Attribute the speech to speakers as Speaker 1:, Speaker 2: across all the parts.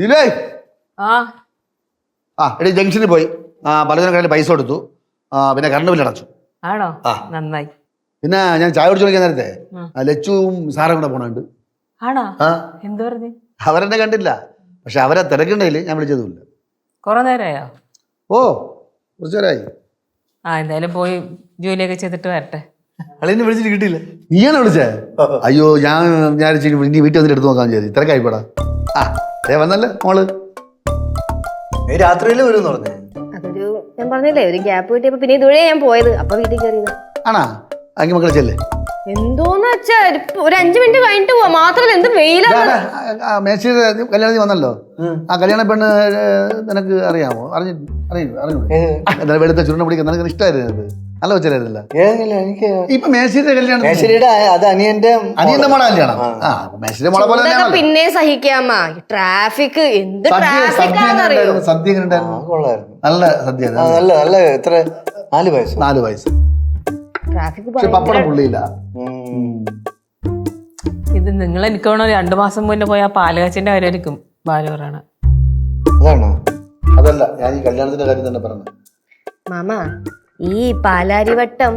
Speaker 1: ഇല്ലേ?
Speaker 2: ആ.
Speaker 1: ആ എടി ജംഗ്ഷനിൽ പോയി. ആ പലചരം കടയിൽ പൈസ കൊടുത്തു. ആ പിന്നെ കറണ്ട് ബില്ല് അടച്ചു.
Speaker 2: ആണോ?
Speaker 1: ആ.
Speaker 2: നന്നായി.
Speaker 1: പിന്നെ ഞാൻ ചായ കുടിച്ചു നോക്കിയ നേരത്തെ
Speaker 2: ഉം.
Speaker 1: ആ, ലച്ചുവും സാറും കൂടെ പോണുണ്ട്.
Speaker 2: ആണോ?
Speaker 1: ആ.
Speaker 2: എന്ത് പറഞ്ഞു?
Speaker 1: അവരെന്നെ കണ്ടില്ല. പക്ഷെ അവരെ തിരക്കുണ്ടെങ്കിൽ ഞാൻ വിളിച്ചതുമില്ല.
Speaker 2: കുറെ നേരമായോ?
Speaker 1: ഓ കുറച്ചു നേരമായി.
Speaker 2: ആ എന്തായാലും പോയി ജോലിയൊക്കെ ചെയ്തിട്ട് വരട്ടെ.
Speaker 3: അളിനെ വിളിച്ചിട്ട് കിട്ടിയില്ല.
Speaker 1: നീയാണോ വിളിച്ചേ? അയ്യോ ഞാൻ ഞാൻ ഇനി വീട്ടിൽ വന്നിട്ട് എടുത്ത് നോക്കാൻ വിചാരിച്ചു. തിരക്കായിപ്പോടാ. ആ. ഏ വന്നല്ലേ മോൾ.
Speaker 3: നീ രാത്രിയിൽ വരും പറഞ്ഞേ?
Speaker 4: അതൊരു ഞാൻ പറഞ്ഞില്ലേ ഒരു ഗ്യാപ്പ് കിട്ടിയപ്പോ പിന്നെ ഇതുവഴി ഞാൻ പോയത് അപ്പൊ വീട്ടിൽ കയറിയത്.
Speaker 1: ആണാ? അങ്കി മക്കളെ ചെല്ലേ?
Speaker 4: എന്തോന്ന് വെച്ചാ ഒരു- അഞ്ചു മിനിറ്റ് കഴിഞ്ഞിട്ട് പോവാ മാത്രല്ല എന്ത് വെയിലാണ്?
Speaker 1: മേശിയുടെ വന്നല്ലോ? ആ. കല്യാണ പെണ്ണ് നിനക്ക് അറിയാമോ? അറിഞ്ഞു അറിഞ്ഞു അറിഞ്ഞു എന്നാലും വെളുത്ത ചുരുണ്ട പിടിക്കാൻ നിനക്ക് ഇഷ്ടമായിരുന്നു
Speaker 3: എനിക്ക്
Speaker 1: ഇപ്പൊ മേശിയുടെ കല്യാണം
Speaker 3: മേശരിയുടെ അത് അനിയന്റെ
Speaker 1: അനിയന്റെ മോളെ കല്യാണം. ആ. മേശിയുടെ മോളെ പോലെ
Speaker 4: ഇതൊക്കെ പിന്നെ സഹിക്കാമാ ട്രാഫിക് എന്ത് ട്രാഫിക്?
Speaker 1: സദ്യ എങ്ങനെ
Speaker 3: കൊള്ളായിരുന്നു.
Speaker 1: നല്ല സദ്യ
Speaker 3: നല്ല നല്ല എത്ര? നാല് വയസ്സ്.
Speaker 1: നാല് വയസ്സ്.
Speaker 4: ട്രാഫിക്
Speaker 1: പക്ഷെ പപ്പടം പുള്ളിയില്ല.
Speaker 2: ഇത് നിങ്ങൾ എനിക്ക് വേണോ രണ്ടു മാസം മുന്നേ പോയ ആ പാലകച്ചിന്റെ കാര്യമായിരിക്കും ബാലു പറയണ.
Speaker 3: അതാണോ?
Speaker 1: അതല്ല ഞാൻ ഈ കല്യാണത്തിന്റെ കാര്യം തന്നെ പറഞ്ഞു
Speaker 4: മാമ ഈ പാലാരിവട്ടം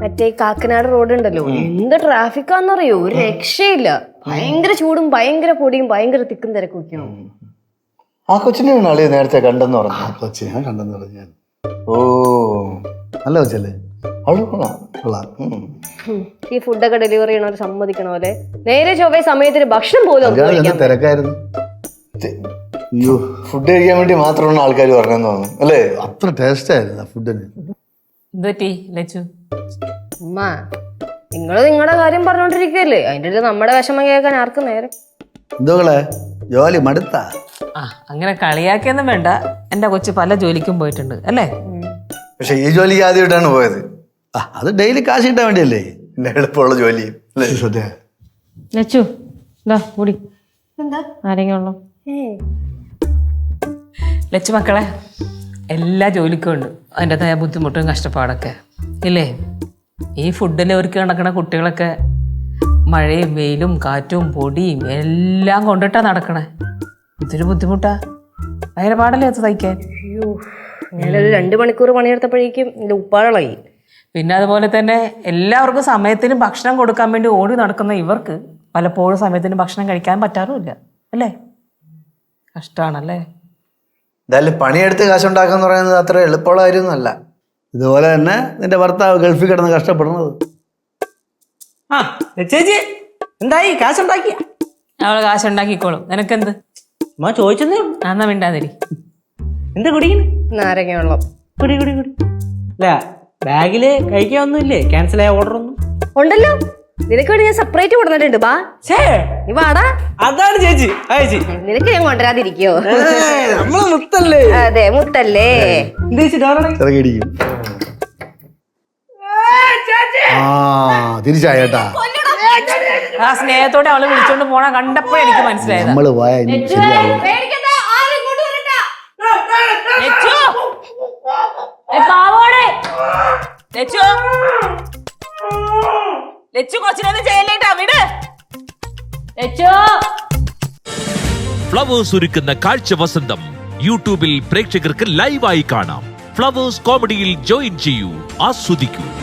Speaker 4: മറ്റേ കാക്കനാട് റോഡ് ഉണ്ടല്ലോ എന്ത് ട്രാഫിക് ആണെന്നറിയോ ഒരു രക്ഷയില്ല. ഭയങ്കര ചൂടും ഭയങ്കര പൊടിയും ഭയങ്കര തിക്കും തിരക്കും
Speaker 3: ആ കൊച്ചിനെ നാളെ നേരത്തെ കണ്ടെന്ന് പറഞ്ഞു
Speaker 1: കൊച്ചി ഞാൻ കണ്ടെന്ന് പറഞ്ഞു ഞാൻ.
Speaker 3: ഓ.
Speaker 1: നല്ല കൊച്ചല്ലേ.
Speaker 4: ഈ ഫുഡൊക്കെ ഡെലിവറി ചെയ്യണവർ സമ്മതിക്കണ പോലെ നേരെ ചൊവ്വേ സമയത്തിന് ഭക്ഷണം പോലും
Speaker 1: തിരക്കായിരുന്നു?
Speaker 3: ഫുഡ് കഴിക്കാൻ വേണ്ടി മാത്രമാണ് ആൾക്കാർ പറഞ്ഞെന്ന് തോന്നുന്നു. അല്ലേ?
Speaker 1: അത്ര ടേസ്റ്റ് ആയിരുന്നു ആ ഫുഡിന്
Speaker 2: പറ്റി ലച്ചു?
Speaker 4: ഉമ്മ നിങ്ങൾ നിങ്ങളുടെ കാര്യം പറഞ്ഞോണ്ടിരിക്കല്ലേ? അതിന്റെ ഇടയിൽ നമ്മുടെ വിഷമം കേൾക്കാൻ ആർക്കും നേരെ.
Speaker 1: എന്തോകളെ ജോലി മടുത്ത?
Speaker 2: ആ അങ്ങനെ കളിയാക്കിയൊന്നും വേണ്ട. എന്റെ കൊച്ചു പല ജോലിക്കും പോയിട്ടുണ്ട് അല്ലേ?
Speaker 3: പക്ഷെ ഈ ജോലി ആദ്യമായിട്ടാണ് പോയത്.
Speaker 1: ആ അത് ഡെയിലി കാശ് കിട്ടാൻ വേണ്ടിയല്ലേ?
Speaker 3: എന്റെ എളുപ്പമുള്ള ജോലി.
Speaker 2: ലച്ചു ഇതാ കൂടി ആരെങ്കിലും ഉള്ളോ ലച്ചു മക്കളെ എല്ലാ ജോലിക്കും ഉണ്ട്. അതിന്റെതായ ബുദ്ധിമുട്ടും കഷ്ടപ്പാടൊക്കെ. ഇല്ലേ? ഈ ഫുഡിൽ ഒരുക്കി നടക്കുന്ന കുട്ടികളൊക്കെ മഴയും വെയിലും കാറ്റും പൊടിയും എല്ലാം കൊണ്ടിട്ടാ നടക്കണേ. ഇതൊരു ബുദ്ധിമുട്ടാ. ഭയങ്കര പാടല്ലേ അത് തയ്ക്കാൻ?
Speaker 4: അയ്യോ ഞാനൊരു രണ്ട് മണിക്കൂർ പണിയെടുത്തപ്പോഴേക്കും എന്റെ ഉപ്പാളായി
Speaker 2: പിന്നെ അതുപോലെ തന്നെ എല്ലാവർക്കും സമയത്തിന് ഭക്ഷണം കൊടുക്കാൻ വേണ്ടി ഓടി നടക്കുന്ന ഇവർക്ക് പലപ്പോഴും സമയത്തിന് ഭക്ഷണം കഴിക്കാൻ പറ്റാറുമില്ല. അല്ലേ? കഷ്ടമാണല്ലേ
Speaker 3: എന്തായാലും പണിയെടുത്ത് കാശുണ്ടാക്കാന്ന് പറയുന്നത് അത്ര എളുപ്പമുള്ള കാര്യമൊന്നുമല്ല
Speaker 1: ഇതുപോലെ തന്നെ നിന്റെ ഭർത്താവ് ഗൾഫിൽ കിടന്ന് കഷ്ടപ്പെടുന്നത്.
Speaker 5: ആ ചേച്ചി എന്തായി? കാശുണ്ടാക്കിയ?
Speaker 2: അവൾ കാശുണ്ടാക്കിക്കോളും. നിനക്കെന്ത്?
Speaker 5: അമ്മ ചോദിച്ചതേ ഉള്ളൂ.
Speaker 2: എന്നാ മിണ്ടാതിരി.
Speaker 5: എന്താ കുടിക്കണേ
Speaker 4: നാരങ്ങ വെള്ളം
Speaker 5: കുടി കുടി കുടി. അല്ല ബാഗിൽ കഴിക്കാൻ ഒന്നുമില്ലേ? ക്യാൻസൽ ആയ ഓർഡർ ഒന്നും.
Speaker 4: ഉണ്ടല്ലോ. നിനക്ക് വേണ്ടി ഞാൻ സെപ്പറേറ്റ് കൊടുത്തിട്ടുണ്ട് ബാ. നീ വാടാ.
Speaker 5: അതാണ് ചേച്ചി. ആ ചേച്ചി.
Speaker 4: നിനക്ക് ഞാൻ കൊണ്ടുവരാതിരിക്കോ?
Speaker 5: ഏയ്, മുത്തല്ലേ?
Speaker 4: അതെ മുത്തല്ലേ.
Speaker 1: ചിറകടിക്കും ആ
Speaker 2: സ്നേഹത്തോടെ അവൾ വിളിച്ചോണ്ട് പോണ കണ്ടപ്പോഴേ എനിക്ക് മനസ്സിലായത്.
Speaker 1: നമ്മൾ പോയ ശരിയാവില്ല
Speaker 2: ലച്ചു കൊച്ചിനൊന്നും ചെയ്യല്ലേട്ടാ വിട്.
Speaker 6: ഫ്ലവേഴ്സ് ഒരുക്കുന്ന കാഴ്ച വസന്തം. യൂട്യൂബിൽ പ്രേക്ഷകർക്ക് ലൈവായി കാണാം. ഫ്ലവേഴ്സ് കോമഡിയിൽ ജോയിൻ ചെയ്യൂ ആസ്വദിക്കൂ.